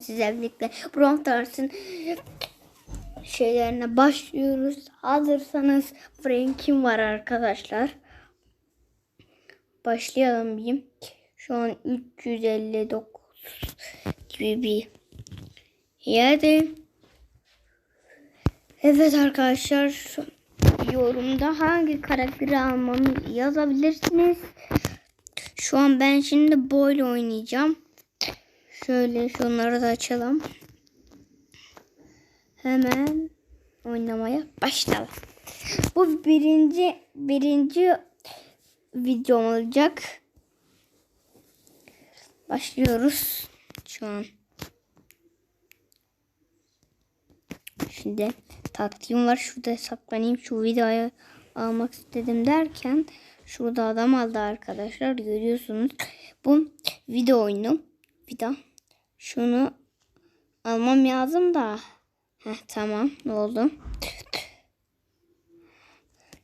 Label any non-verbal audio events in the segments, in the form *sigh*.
Sizlerle birlikte Brawl Stars'ın şeylerine başlıyoruz. Hazırsanız Frank'im var arkadaşlar. Başlayalım diyeyim. Şu an 359 gibi bir yerde. Evet arkadaşlar yorumda hangi karakteri almamı yazabilirsiniz. Şu an ben şimdi boyla oynayacağım. Şöyle şunları da açalım. Hemen oynamaya başlayalım. Bu birinci birinci videom olacak. Başlıyoruz şu an. Şimdi taktiğim var. Şurada saklanayım. Şu videoyu almak istedim derken şurada adam aldı arkadaşlar. Görüyorsunuz. Bu video oyunu. Vida. Şunu almam lazım da. Heh, tamam. Ne oldu?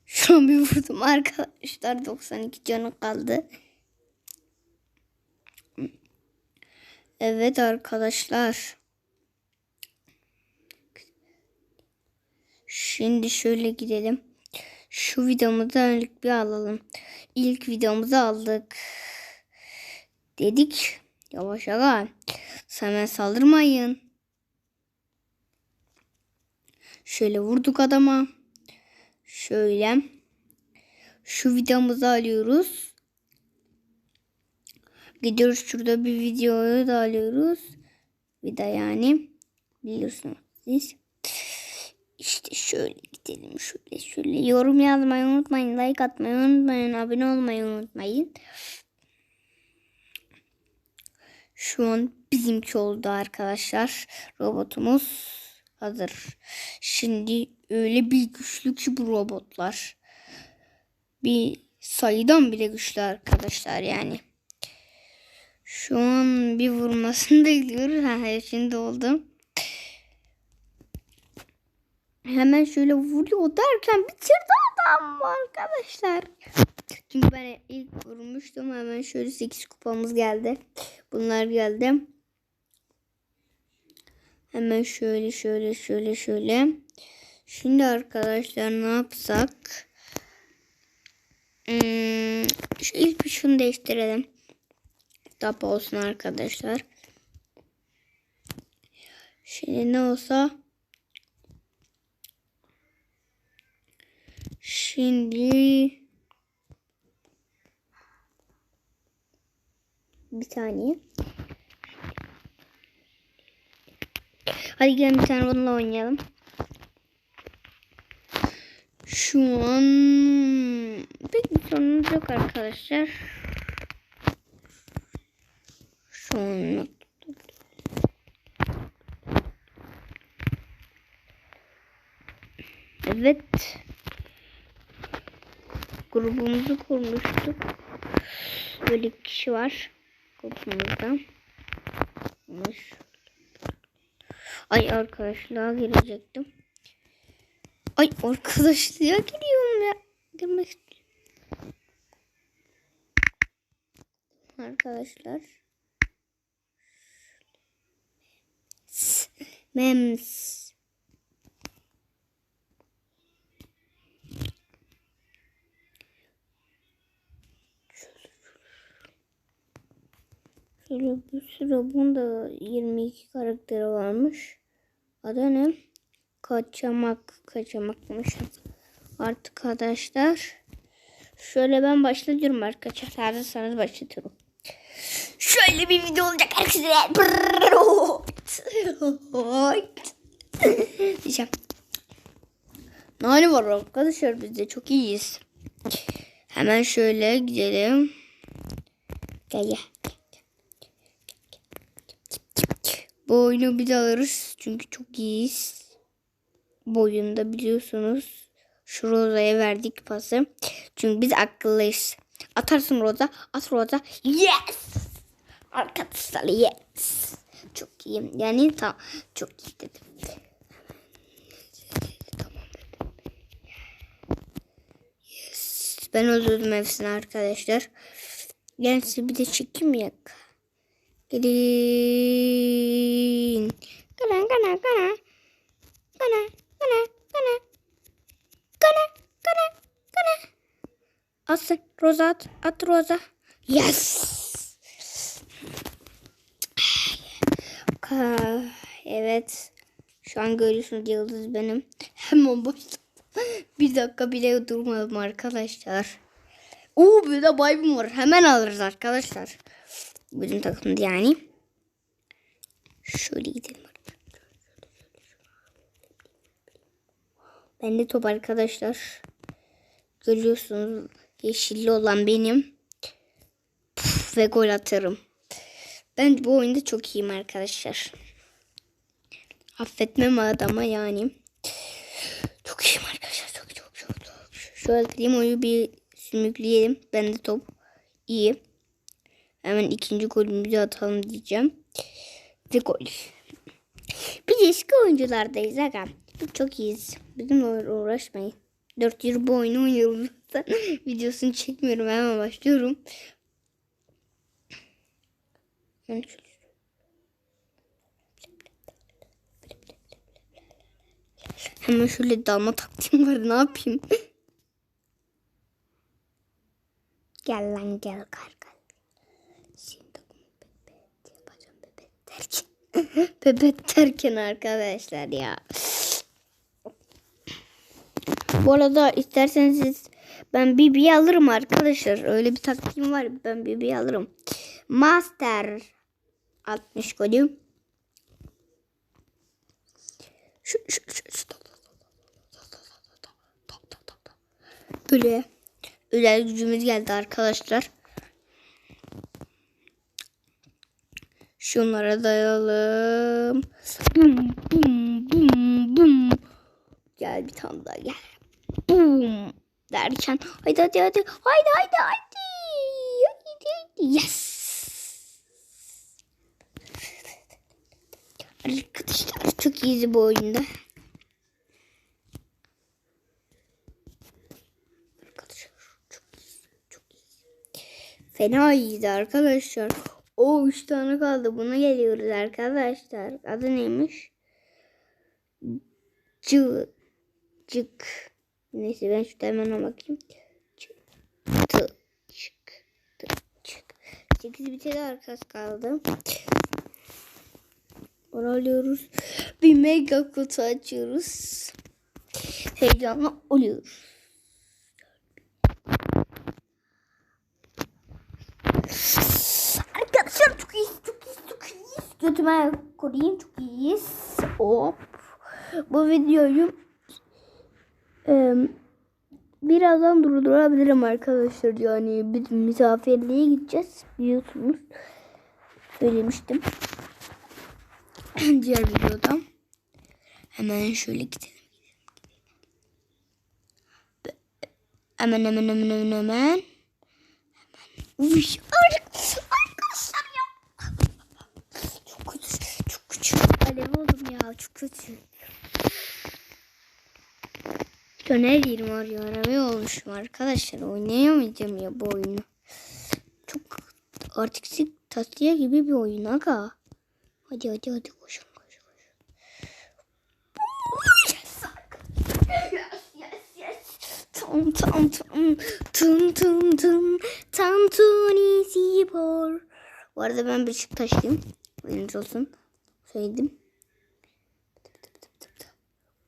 Şu an bir vurdum arkadaşlar. 92 canı kaldı. Evet arkadaşlar. Şimdi şöyle gidelim. Şu videomuzu önlük bir alalım. İlk videomuzu aldık. Dedik. Yavaş aga. Hemen saldırmayın. Şöyle vurduk adama. Şöyle. Şu videomuzu alıyoruz. Gidiyoruz şurada bir videoyu da alıyoruz. De yani. Biliyorsunuz siz. İşte şöyle gidelim. Şöyle şöyle. Yorum yazmayı unutmayın. Like atmayı unutmayın. Abone olmayı unutmayın. Şu an bizimki oldu arkadaşlar. Robotumuz hazır. Şimdi öyle bir güçlü ki bu robotlar. Bir sayıdan bile güçlü arkadaşlar yani. Şu an bir vurmasını bekliyoruz. Ha şimdi oldu. Hemen şöyle vuruyor derken bitirdi adam arkadaşlar. Çünkü ben ilk vurmuştum. Hemen şöyle 8 kupamız geldi. Bunlar geldi. Hemen şöyle şöyle şöyle şöyle. Şimdi arkadaşlar ne yapsak? Hmm, şu ilk bir şunu değiştirelim. Tap olsun arkadaşlar. Şimdi ne olsa Şimdi bir saniye. Hadi gelin bir tane bununla oynayalım. Şu an pek bir sorunumuz yok arkadaşlar. Şu an Evet. Grubumuzu kurmuştuk. Böyle bir kişi var grubumuzda. Ay arkadaşlığa girecektim. Ay arkadaşlığa giriyorum ya. Girmek. Arkadaşlar. Mems. Şöyle bir sürü bunda 22 karakteri varmış. Adı ne? Kaçamak. Kaçamakmış. Artık arkadaşlar. Şöyle ben başlıyorum arkadaşlar. Hazırsanız başlatıyorum. Şöyle bir video olacak arkadaşlar. *laughs* Diyeceğim. Nane var arkadaşlar biz de çok iyiyiz. Hemen şöyle gidelim. Gel gel. Bu oyunu de alırız. Çünkü çok iyiyiz. Bu oyunda biliyorsunuz. Şu Roza'ya verdik pası. Çünkü biz akıllıyız. Atarsın Roza. At Roza. Yes! Arkadaşlar yes. Çok iyiyim. Yani tamam. Çok iyi dedim. Ben öldürdüm hepsini arkadaşlar. Gelsin bir de çekeyim ya. Gelin. kana kana. Kana kana kana. Kana kana kana. At Roza at. At Roza. Yes. Evet. Şu an görüyorsunuz yıldız benim. Hemen başladım. Bir dakika bile durmadım arkadaşlar. Oo de baybım var. Hemen alırız arkadaşlar. Bizim takımda yani. Şöyle gidelim. Ben de top arkadaşlar. Görüyorsunuz yeşilli olan benim. Puf, ve gol atarım. Ben bu oyunda çok iyiyim arkadaşlar. Affetmem adama yani. Çok iyiyim arkadaşlar. Çok çok çok çok. Şöyle Klimo'yu bir sümükleyelim. Ben de top. iyi. Hemen ikinci golümüzü atalım diyeceğim. Ve gol. Biz eski oyunculardayız aga. Biz çok iyiyiz. Bizim uğraşmayın. 4 yıl bu oyunu oynuyorum. *laughs* Videosunu çekmiyorum. Hemen başlıyorum. Hemen şöyle dalma taktiğim var. Ne yapayım? *laughs* gel lan gel gel gel. Şimdi bebet yapacağım bebet derken. Bebet derken arkadaşlar ya. Bu arada isterseniz siz ben BB alırım arkadaşlar. Öyle bir taktiğim var. Ben BB alırım. Master 60 golü. Şu, şu, şu, şu. Böyle özel gücümüz geldi arkadaşlar. Şunlara dayalım. Bum bum bum bum. Gel bir tane daha gel. Bum derken haydi hadi hadi haydi haydi haydi. haydi. Yes. Arkadaşlar çok iyiydi bu oyunda. Arkadaşlar çok iyi. Çok iyi. Fena iyiydi arkadaşlar. O üç tane kaldı. Buna geliyoruz arkadaşlar. Adı neymiş? Cı. Cık. Neyse ben şu hemen bakayım. Cı. Tı. Çık. Tı. Çık. Sekiz biteli arkası kaldı. Onu alıyoruz. Bir mega kutu açıyoruz. Heyecanla oluyoruz. Arkadaşlar çok iyiyiz, çok iyiyiz, çok iyiyiz. Götüme koyayım, çok iyiyiz. Hop. Bu videoyu e, birazdan durdurabilirim arkadaşlar. Yani biz misafirliğe gideceğiz biliyorsunuz. Söylemiştim. *clears throat* Diğer videoda. Hemen şöyle gidelim. Hemen hemen hemen hemen hemen. Uy, arkadaşlar ya. Çok kötü. Çok küçük. Alev oldum ya. Çok kötü. Döner yerim arıyor. Araba olmuşum arkadaşlar. Oynayamayacağım ya bu oyunu. Çok artık tatlıya gibi bir oyun aga. Hadi hadi hadi koşun koşun koşun. Yes, yes, yes. Tam tam tam tım tım tım tam Tunisi spor. Bu arada ben Beşiktaşlıyım. Haberiniz olsun. Söyledim.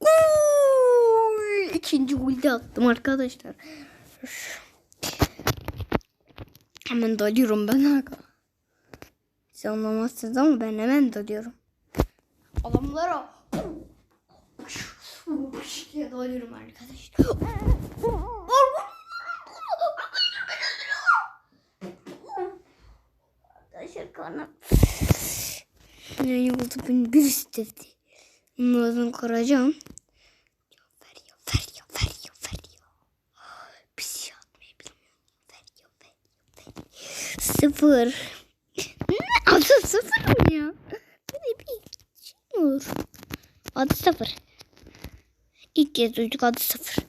Gol! İkinci golü de attım arkadaşlar. Hemen dalıyorum ben aga. Siz anlamazsınız ama ben hemen dalıyorum. Adamlara diye dalıyorum arkadaşlar. Arkadaşlar karnım. Ne oldu beni bir istedi. Onun ağzını Sıfır. Ne? Adı sıfır mı ya? Böyle bir şey olur? Adı sıfır. İlk kez duyduk adı sıfır.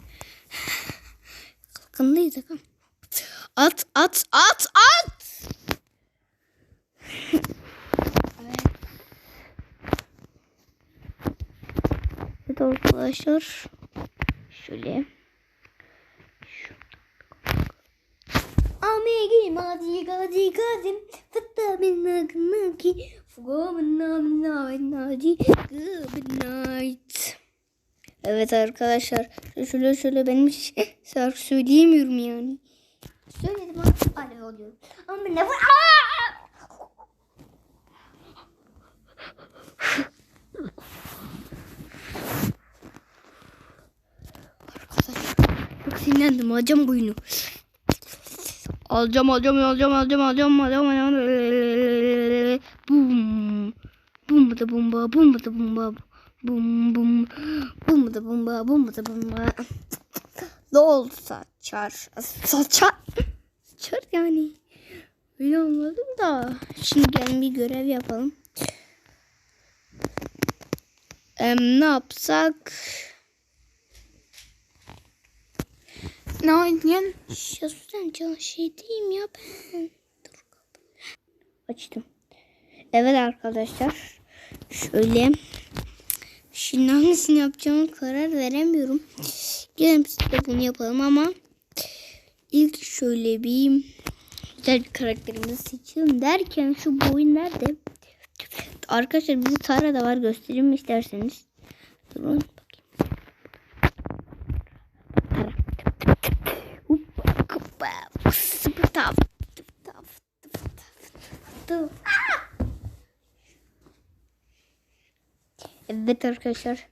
Kalkındaydık ama. At, at, at, at! Evet. Evet arkadaşlar. Şöyle. Amigi madi gadi gadim Fatta bin nagmaki Good night Evet arkadaşlar şöyle şöyle benim *laughs* şarkı söyleyemiyorum yani. Söyledim ama alev oluyorum. Ama ne var? Arkadaşlar çok sinirlendim alacağım bu oyunu. Alacağım alacağım alacağım alacağım alacağım alacağım alacağım. Bum. Bum da bumba bum da bumba. Bum bum. Bum da bumba bum da bumba. Lol saçar. Saçar. Saçar yani. Anladım da. Şimdi gel bir görev yapalım. Em, ne yapsak? Ne oynayalım? Şasudan can şey diyeyim ya ben. Dur. Açtım. Evet arkadaşlar. Şöyle. Şimdi hangisini yapacağımı karar veremiyorum. Gelin biz de bunu yapalım ama ilk şöyle bir güzel bir karakterimizi seçelim derken şu boyun nerede? Arkadaşlar bizi Tara da var göstereyim mi isterseniz. Durun Evet arkadaşlar.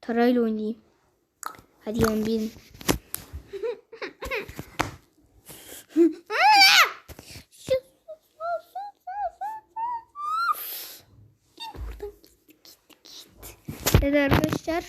Tarayla oynayayım. Hadi yan bin. Evet arkadaşlar.